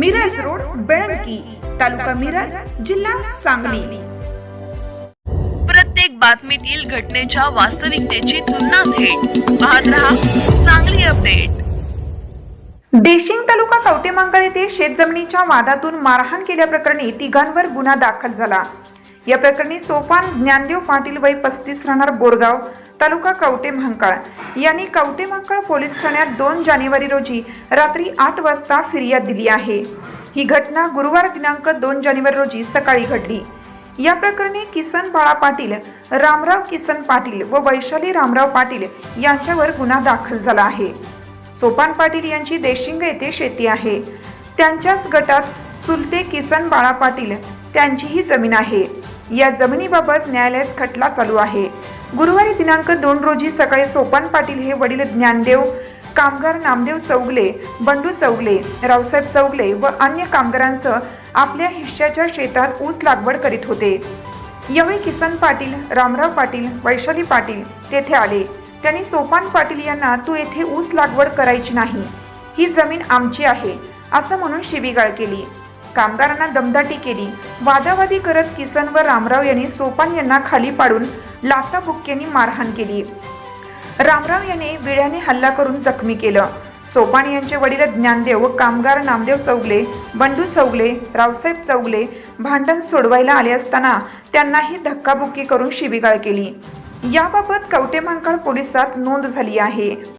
Miraj road Belanki तालुका मिरज जिल्हा सांगली. प्रत्येक बातमीतील घटनेच्या वास्तविकतेची तुलना थेट. पाहत रहा चांगली अपडेट. देशिंग तालुका कवटेमांगळ येथे शेतजमिनीच्या वादातून मारहाण केल्याप्रकरणी तिघांवर गुन्हा दाखल झाला. या प्रकरणी सोपान ज्ञानदेव पाटील वय पस्तीस राहणार बोरगाव तालुका कवटे महांकाळ. यांनी कवटे महांकाळ पोलीस ठाण्यात दोन जानेवारी रोजी रात्री आठ वाजता फिर्याद दिली आहे. ही घटना गुरुवार दिनांक दोन जानेवारी रोजी सकाळी घडली. या प्रकरणी किसन बाळा पाटील रामराव किसन पाटील व वैशाली रामराव पाटील यांच्यावर गुन्हा दाखल झाला आहे. सोपान पाटील यांची देशिंग येथे शेती आहे. त्यांच्याच गटात चुलते किसन बाळा पाटील त्यांचीही जमीन आहे. या जमिनीबाबत न्यायालयात खटला चालू आहे. गुरुवारी दिनांक दोन रोजी सकाळी सोपान पाटील हे वडील ज्ञानदेव कामगार नामदेव चौगले बंडू चौगले रावसाहेब चौगले व अन्य कामगारांसह आपल्या हिश्श्याच्या शेतात ऊस लागवड करीत होते. यावेळी किसन पाटील रामराव पाटील वैशाली पाटील तेथे आले. त्यांनी सोपान पाटील यांना तू येथे ऊस लागवड करायची नाही. ही जमीन आमची आहे असं म्हणून शिबीगाळ केली. कामगारांना दमदाटी केली. वादावादी करत किसन व रामराव यांनी सोपान यांना खाली पाडून लाथाबुक्क्यांनी मारहाण केली. रामराव याने विड्याने हल्ला करून जखमी केलं. सोपान यांचे वडील ज्ञानदेव व कामगार नामदेव चौगले बंडू चौगले रावसाहेब चौगले भांडण सोडवायला आले असताना त्यांनाही धक्काबुक्की करून शिवीगाळ केली. याबाबत कवटे पोलिसात नोंद झाली आहे.